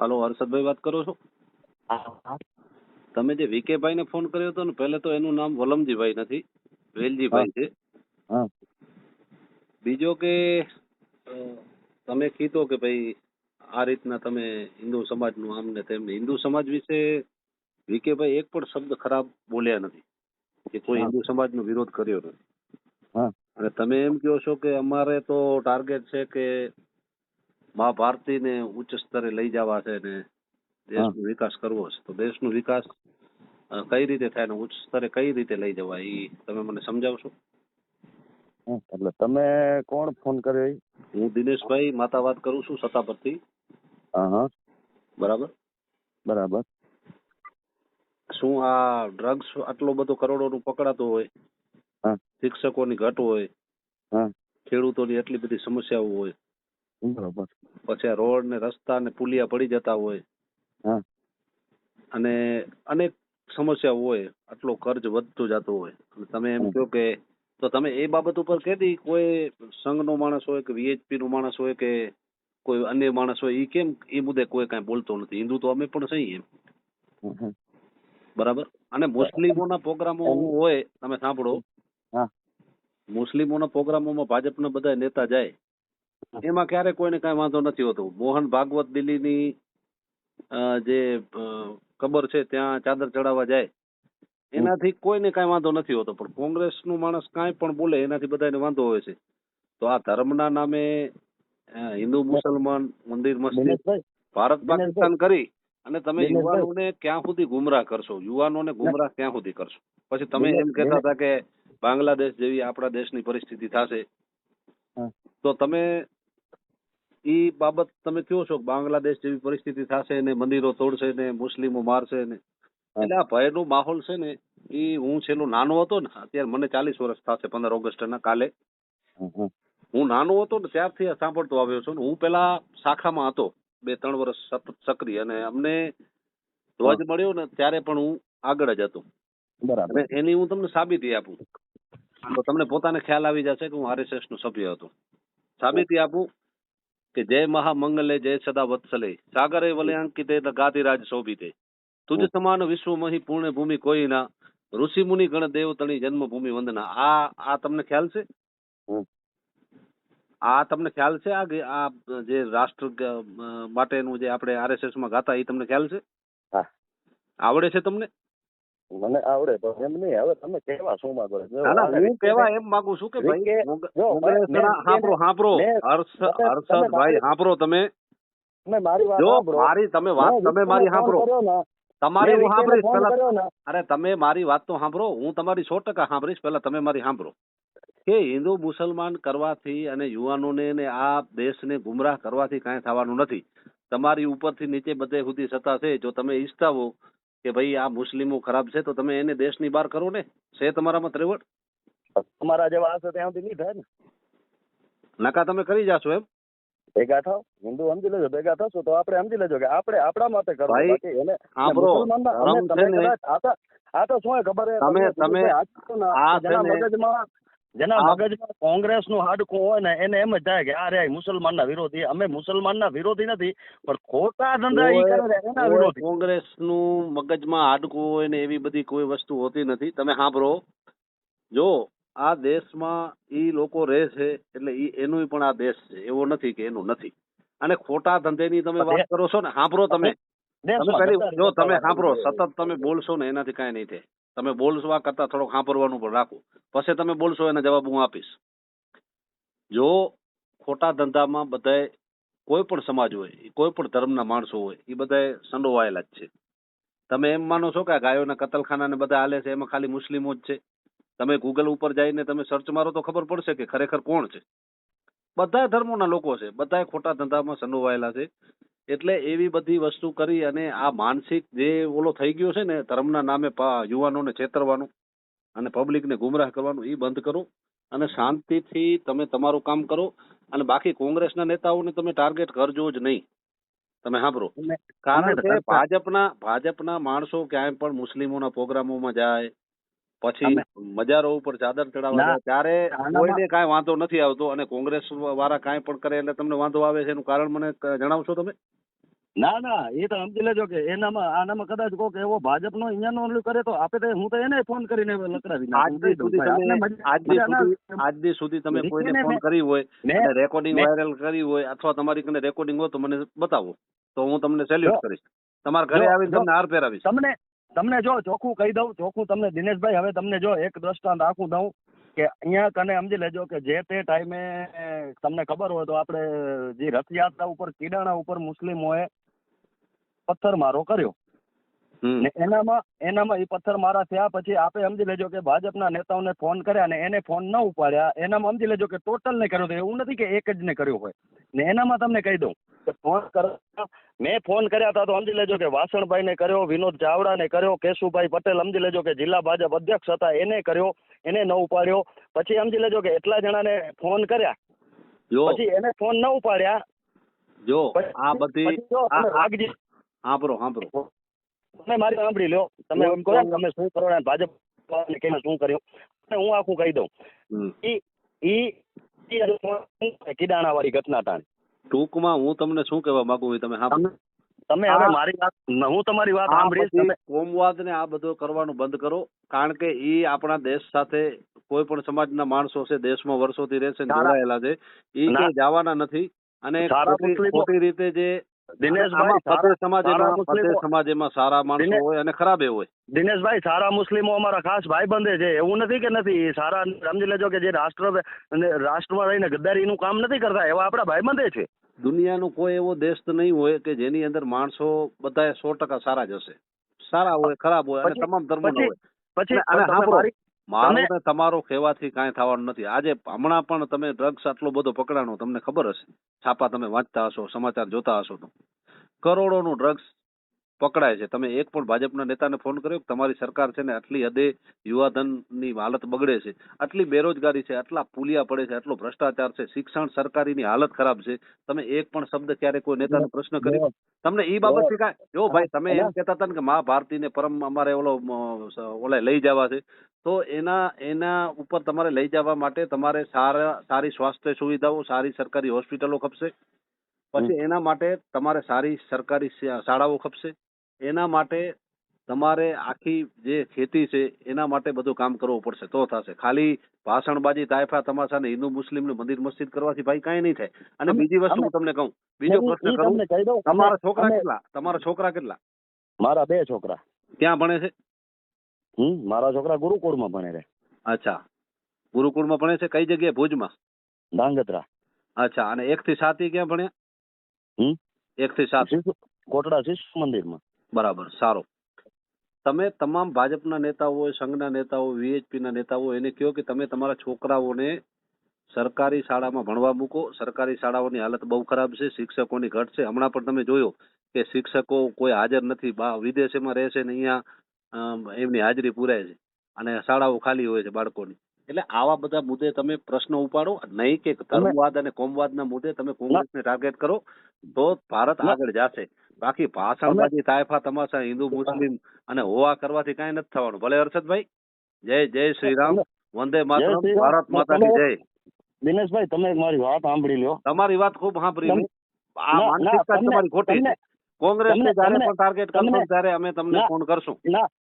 હાલો હર્ષદભાઈ વાત કરો છો? તમે જે વીકેભાઈ ને ફોન કર્યો હતો ને પહેલે તો એનું નામ વલમજીભાઈ નથી વેલજીભાઈ છે. બીજો કે તમે કીધો કે ભાઈ આ રીતના તમે હિન્દુ સમાજનું આમ ને તેમ હિન્દુ સમાજ વિશે વીકેભાઈ એક પણ શબ્દ ખરાબ બોલ્યા નથી કે કોઈ હિન્દુ હિન્દુ સમાજનો વિરોધ કર્યો નથી. અને તમે એમ કહો છો કે અમારે તો ટાર્ગેટ છે કે મા ભારતીને ઉચ્ચ સ્તરે લઈ જવા છે ને દેશનો વિકાસ કરવો છે. તો દેશનો વિકાસ કઈ રીતે થાય ને ઉચ્ચ સ્તરે કઈ રીતે લઈ જવાય એ તમે મને સમજાવશો? એટલે તમે કોણ ફોન કર્યો હું દિનેશભાઈ માતા વાત કરું છું સત્તા પરથી. હા હા. બરાબર? બરાબર. શું આ ડ્રગ્સ આટલો બધો કરોડોનું પકડાતો હોય? શિક્ષકોની ઘટ હોય? ખેડૂતોની એટલી બધી સમસ્યાઓ હોય? બરાબર. પછી રોડ ને રસ્તા ને પુલિયા પડી જતા હોય. હા. અને અનેક સમસ્યાઓ હોય આટલો કર્જ વધતો જતો હોય. અને તમે એમ. કહો કે તો તમે એ બાબત ઉપર કેદી કોઈ સંઘનો માણસ હોય કે વીએચપી નો માણસ હોય કે કોઈ અન્ય માણસ હોય એ કેમ એ મુદ્દે કોઈ કાંઈ બોલતો નથી? હિન્દુ તો અમે પણ સહી એમ. બરાબર? અને મુસ્લિમોના પ્રોગ્રામો હોય તમે સાંભળો. મુસ્લિમોના પ્રોગ્રામોમાં ભાજપના બધા નેતા જાય. એમાં ક્યારે કોઈને કાંઈ વાંધો નથી હોતો. મોહન ભાગવત દિલ્હીની જે કબર છે ત્યાં ચાદર ચડાવવા જાય. એનાથી કોઈને કાંઈ વાંધો નથી હોતો પણ કોંગ્રેસનું માણસ કાંઈ પણ બોલે એનાથી બધાને વાંધો હોય છે. તો આ ધર્મના નામે હિન્દુ મુસલમાન મંદિર મસ્જિદ ભારત પાકિસ્તાન કરી અને તમે યુવાનોને ક્યાં સુધી ગુમરાહ કરશો? યુવાનોને ગુમરાહ ક્યાં સુધી કરશો? પછી તમે એમ કહેતા હતા કે બાંગ્લાદેશ જેવી આપણા દેશની પરિસ્થિતિ થશે. તો તમે ઈ બાબત તમે કયો છો બાંગ્લાદેશ જેવી પરિસ્થિતિ થશે ને મંદિરો તોડશે ને મુસ્લિમો મારશે ને? એટલે આ ભયનો માહોલ છે ને એ હું છેલ્લો નાનો હતો ને અત્યારે મને ચાલીસ વર્ષ થશે પંદર ઓગસ્ટના કાલે. હું નાનો હતો ને ત્યારથી સાંભળતો આવ્યો છું હું પેલા શાખામાં હતો બે ત્રણ વર્ષ સતત સક્રિય અને અમને ધ્વજ મળ્યો ને ત્યારે પણ હું આગળ જ હતો. બરાબર. એની હું તમને સાબિતી આપું. તો તમને પોતાને ખ્યાલ આવી જશે કે હું આરએસએસ નો સભ્ય હતો. સાબિતી આપું કે જય મહામંગલે જય સદા વત્સલે સાગરે વલે અંકિતે ગાતિરાજ શોભિતે. તુજ સમાન વિશ્વમહી પૂર્ણ ભૂમિ કોઈ ના. ઋષિ મુનિ ગણ દેવતણી જન્મભૂમિ વંદના. આ આ તમને ખ્યાલ છે? આ તમને ખ્યાલ છે? આ આ જે રાષ્ટ્ર માટેનું જે આપણે આરએસએસમાં ગાતા એ તમને ખ્યાલ છે? આવડે છે તમને? મને આવડે પણ એમ નહીં. હવે તમે કેવા શું માંગો હું કેવા એમ માંગુ છું કે ભાઈ તમે- તમે હર્ષદભાઈ મારી- તમે. મારી વાત મારી તમે વાત તમે મારી ને, તમારી હું સાંભળીશ પેલા અરે તમે મારી વાત તો સાંભળો. હું તમારી સો ટકા સાંભળીશ. પેલા તમે મારી સાંભળો. કે હિન્દુ મુસલમાન કરવાથી અને યુવાનોને ને આ દેશને ગુમરાહ કરવાથી કાંઈ થવાનું નથી. તમારી ઉપરથી નીચે બધે સુધી સત્તા છે. જો તમે ઈચ્છતા હો કે ભાઈ આ મુસ્લિમો ખરાબ છે તો તમે એને દેશની બહાર કરો ને. છે તમારામાં ત્રેવડ તમારા જેવા હશે ત્યાં સુધી નહીં થાય ને. નકા તમે કરી જાશો એમ? ભેગા થાવ. હિન્દુ સમજી લેજો ભેગા થશો તો આપણે સમજી લેજો કે આપણે આપણા માટે કરવું ભાઈ, બાકી એને સાંભળો, મુસલમાનના- ધર્મ અમે તમે છે ને- કદાચ આ તો શું ખબર તમે- તમે- આ મગજમાં જેના મગજમાં કોંગ્રેસનું હાડકું હોય ને એને એમ જ થાય કે આ રે મુસલમાનના વિરોધી. અમે મુસલમાનના વિરોધી નથી પણ ખોટા ધંધા ઈ કરે એના વિરોધી. કોંગ્રેસનું મગજમાં હાડકું હોય ને એવી બધી કોઈ વસ્તુ હોતી નથી. તમે સાંભળો. જો આ દેશમાં ઈ લોકો રહે છે એટલે ઈ એનું પણ આ દેશ છે. એવો નથી કે એનું નથી. અને ખોટા ધંધેની તમે વાત કરો છો ને સાંભળો તમે. જો તમે સાંભળો સતત તમે બોલશો ને એનાથી કાંઈ નહીં થાય. તમે બોલવા કરતા થોડોક સાંભળવાનું પણ રાખો. પછી તમે બોલશો એના જવાબ હું આપીશ. જો ખોટા ધંધામાં બધાય કોઈ પણ સમાજ હોય કોઈ પણ ધર્મના માણસો હોય એ બધાય સંડોવાયેલા જ છે. તમે એમ માનો છો કે આ ગાયોના કતલખાના ને બધા હાલે છે, એમાં ખાલી મુસ્લિમો જ છે? તમે ગૂગલ ઉપર જઈને તમે સર્ચ મારો તો ખબર પડશે કે ખરેખર કોણ છે? બધા ધર્મોના લોકો છે બધા ખોટા ધંધામાં સંડોવાયેલા છે. એટલે એવી બધી વસ્તુ કરી અને આ માનસિક જે ઓલો થઈ ગયો છે ને ધર્મના નામે યુવાનોને છેતરવાનું અને પબ્લિકને ગુમરાહ કરવાનું એ બંધ કરો અને શાંતિથી તમે તમારું કામ કરો અને બાકી કોંગ્રેસના નેતાઓને તમે ટાર્ગેટ કરજો જ નહીં. તમે સાંભળો. કારણ કે ભાજપના ભાજપના માણસો ક્યાંય પણ મુસ્લિમોના પ્રોગ્રામોમાં જાય પછી મજારો ઉપર ચાદર ચડાવવા ત્યારે કોઈને કાંઈ વાંધો નથી આવતો અને કોંગ્રેસ વાળા કાંઈ પણ કરે એટલે તમને વાંધો આવે છે એનું કારણ મને જણાવશો તમે? ના ના એ તો સમજી લેજો કે એનામાં આનામાં કદાચ કોક એવો ભાજપનો અહીંયાનો ઓલું કરે તો આપે તો હું તો એને ફોન કરીને લકડાવી આજ દી સુધી તમે કોઈને ફોન કરી હોય અને રેકોર્ડિંગ વાયરલ કરી હોય અથવા તમારી કને રેકોર્ડિંગ હોય તો મને બતાવો. તો હું તમને સેલ્યુટ કરીશ. તમારા ઘરે આવીને તમને હાર પહેરાવીશ તમને તમને જો ચોખ્ખું કહી દઉં, ચોખ્ખું તમને દિનેશભાઈ, હવે તમને જો એક દ્રષ્ટાંત આખું દઉં કે અહીંયા કને સમજી લેજો કે જે તે ટાઈમે તમને ખબર હોય તો આપણે જે રથયાત્રા ઉપર, કિડાણા ઉપર મુસ્લિમોએ પથ્થરમારો કર્યો. ને એનામાં એનામાં એ પથ્થર મારા થયા પછી આપે સમજી લેજો કે ભાજપના નેતાઓને ફોન કર્યા ને એને ફોન ન ઉપાડ્યા એનામાં સમજી લેજો કે ટોટલ ને કર્યો એવું નથી કે એક જ ને કર્યો હોય. ને એનામાં તમને કહી દઉં કે ફોન કર્યા મેં ફોન કર્યા હતા તો સમજી લેજો કે વાસણભાઈ ને કર્યો વિનોદ ચાવડા ને કર્યો કેશુભાઈ પટેલ સમજી લેજો કે જિલ્લા ભાજપ અધ્યક્ષ હતા એને કર્યો એને ન ઉપાડ્યો. પછી સમજી લેજો કે એટલા જણાને ફોન કર્યા. જો. પછી એને ફોન ન ઉપાડ્યા. જો આ બધી પછી હાંભરો આ- તમે મારી સાંભળી લો. તમે એમ કહો તમે શું કરો ને ભાજપ કેમ શું કર્યું. હું આખું કહી દઉં. ઈ ઈ કિડાણા વાળી ઘટના ટાણી ટૂંકમાં હું તમને શું કહેવા માંગુ તમે તમે હવે મારી વાત હું તમારી વાત સાંભળીશ તમે કોમવાદ ને આ બધું કરવાનું બંધ કરો. કારણ કે ઈ આપણા દેશ સાથે કોઈ પણ સમાજના માણસો છે દેશમાં વર્ષોથી રહેશે જોડાયેલા છે. ઈ ના. જવાના નથી. અને ખોટી રીતે જે દિનેશભાઈ બધે સમાજમાં સમાજમાં સારા માણસો હોય અને ખરાબ હોય. દિનેશભાઈ સારા મુસ્લિમો અમારા ખાસ ભાઈબંધે છે. એવું નથી કે નથી. સારા સમજી લેજો કે જે રાષ્ટ્ર રાષ્ટ્રમાં રહીને ગદ્દારીનું કામ નથી કરતા એવા આપણા ભાઈબંધે છે. દુનિયાનો કોઈ એવો દેશ તો નહીં હોય કે જેની અંદર માણસો બધા સો ટકા સારા જ હશે. સારા હોય ખરાબ હોય અને તમામ ધર્મ હોય. પછી મારી મારો તમારો કહેવાથી કાંઈ થવાનું નથી. આજે હમણાં પણ તમે ડ્રગ્સ આટલો બધો પકડાણો તમને ખબર હશે? છાપા તમે વાંચતા હશો સમાચાર જોતા હશો તો. કરોડોનું ડ્રગ્સ પકડાય છે. તમે એક પણ ભાજપના નેતાને ફોન કર્યો તમારી સરકાર છે ને આટલી હદે યુવાધનની હાલત બગડે છે. આટલી બેરોજગારી છે આટલા પુલિયા પડે છે આટલો ભ્રષ્ટાચાર છે. શિક્ષણ સરકારીની હાલત ખરાબ છે. તમે એક પણ શબ્દ ક્યારે કોઈ નેતાને પ્રશ્ન કર્યો? તમને ઈ બાબતે કાંઈ જો ભાઈ તમે એમ કહેતા હતા ને કે મા ને પરમ અમારે ઓલો ઓલા લઈ જવા છે. તો એના એના ઉપર તમારે લઈ જવા માટે તમારે સારા સારી સ્વાસ્થ્ય સુવિધાઓ સારી સરકારી હોસ્પિટલો ખપશે. પછી એના માટે તમારે સારી સરકારી શાળાઓ ખપશે. એના માટે તમારે આખી જે ખેતી છે એના માટે બધું કામ કરવું પડશે. તો થશે. ખાલી ભાષણબાજી તાયફા તમાશા ને હિન્દુ મુસ્લિમ ને મંદિર મસ્જિદ કરવાથી ભાઈ કઈ નહીં થાય. અને બીજી વસ્તુ હું તમને કહું. બીજો પ્રશ્ન કરું. તમારા છોકરા કેટલા? તમારા છોકરા કેટલા? મારા બે છોકરા. ક્યાં ભણે છે? હમ મારા છોકરા ગુરુકુળમાં ભણે રે. અચ્છા. ગુરુકુળમાં ભણે છે? કઈ જગ્યાએ? ભુજમાં? ડાંગત્રા અચ્છા. અને એક થી સાત ઈ ક્યાં ભણ્યા? હમ? એક થી સાત કોટડા શિશુ મંદિરમાં. બરાબર. સારું. તમે તમામ ભાજપના નેતાઓ સંઘના નેતાઓ વીએચપી ના નેતાઓ એને કહો કે તમે તમારા છોકરાઓને સરકારી શાળામાં ભણવા મૂકો. સરકારી શાળાઓની હાલત બહુ ખરાબ છે. શિક્ષકોની ઘટ છે. હમણાં પણ તમે જોયો કે શિક્ષકો કોઈ હાજર નથી. વિદેશમાં રહે છે ને અહીંયા એમની હાજરી પુરાય છે. અને શાળાઓ ખાલી હોય છે બાળકોની. એટલે આવા બધા મુદ્દે તમે પ્રશ્નો ઉપાડો નહીં કે ધર્મવાદ અને કોમવાદના મુદ્દે તમે કોંગ્રેસને ટાર્ગેટ કરો તો ભારત આગળ જશે. બાકી ભાષણબાજી તાયફા તમાશા હિન્દુ મુસ્લિમ અને હોવા કરવાથી કાંઈ નથી થવાનું. ભલે હર્ષદભાઈ જય જય શ્રી રામ વંદે માતરમ. ભારત માતા કી જય. દિનેશભાઈ તમે મારી વાત સાંભળી લો. તમારી વાત ખૂબ સાંભળી આ માનસિકતા તમારી ખોટી છે. તમને- કોંગ્રેસ ને જયારે પણ ટાર્ગેટ કરશો ત્યારે અમે તમને ફોન કરશું.